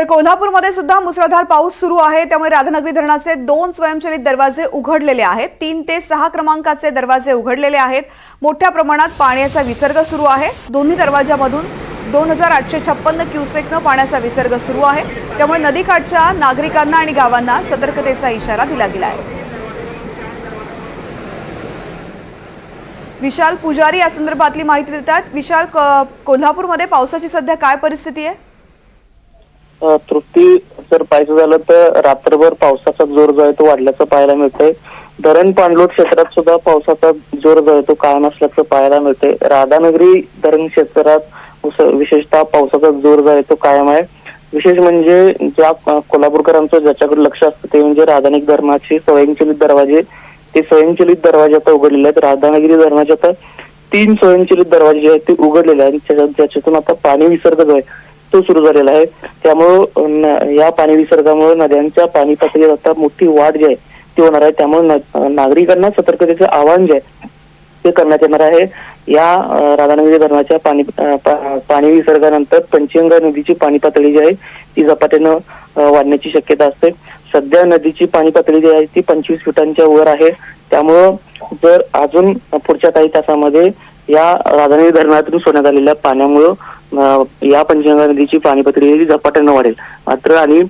तर कोल्हापूरमध्ये सुद्धा मुसळधार पाऊस सुरू आहे. त्यामुळे राधानगरी धरणाचे दोन स्वयंचलित दरवाजे उघडलेले आहेत. तीन ते सहा क्रमांकाचे दरवाजे उघडलेले आहेत. मोठ्या प्रमाणात पाण्याचा विसर्ग सुरू आहे. दोन्ही दरवाजामधून दोन हजार आठशे छप्पन्न क्युसेकनं पाण्याचा विसर्ग सुरू आहे. त्यामुळे नदीकाठच्या नागरिकांना आणि गावांना सतर्कतेचा इशारा दिला गेला आहे. विशाल पुजारी या संदर्भातली माहिती देतात. विशाल क- कोल्हापूरमध्ये पावसाची सध्या काय परिस्थिती आहे? तृप्ती जर पाहायचं झालं तर रात्रभर पावसाचा जोर जो आहे तो वाढल्याचं पाहायला मिळतंय. धरण पाणलोट क्षेत्रात सुद्धा पावसाचा जोर जो आहे तो कायम असल्याचं पाहायला मिळतंय. राधानगरी धरण क्षेत्रात विशेषतः पावसाचा जोर जो आहे तो कायम आहे. विशेष म्हणजे ज्या कोल्हापूरकरांचं ज्याच्याकडे लक्ष असतं ते म्हणजे राधानिक धरणाचे स्वयंचलित दरवाजे. ते स्वयंचलित दरवाजे आता उघडलेले आहेत. राधानगरी धरणाचे आता तीन स्वयंचलित दरवाजे जे आहेत ते उघडलेले आहेत ज्याच्यातून आता पाणी विसर्ग जो आहे तो सुरू झालेला आहे. त्यामुळं न- या पाणी विसर्गामुळे नद्यांच्या पाणी पातळीत आता मोठी वाढ जी आहे ती होणार आहे. त्यामुळे नागरिकांना सतर्कतेचं आवाहन जे आहे ते करण्यात येणार आहे. या राधानगरी धरणाच्या पाणी पाणी विसर्गानंतर पंचगंगा नदीची पाणी पातळी जी आहे ती झपाट्यानं वाढण्याची शक्यता असते. सध्या नदीची पाणी पातळी जी आहे ती पंचवीस फुटांच्या वर आहे. त्यामुळं जर अजून पुढच्या काही तासामध्ये या राधानगरी धरणातून सोडण्यात आलेल्या पाण्यामुळं या पंचगंगा नदीची पाणी पातळी झपाट्यानं वाढेल. मात्र आणि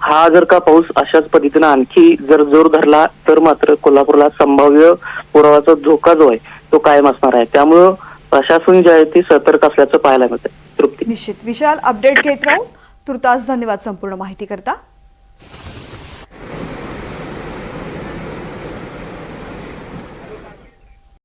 हा जर का पाऊस अशाच पद्धतीनं आणखी जर जोर धरला तर मात्र कोल्हापूरला संभाव्य पुरावाचा धोका जो आहे तो कायम असणार आहे. त्यामुळं प्रशासन जे आहे ते सतर्क असल्याचं पाहायला मिळतं तृप्ती. निश्चित. विशाल अपडेट घेत राहू. तुर्तास धन्यवाद संपूर्ण माहिती करता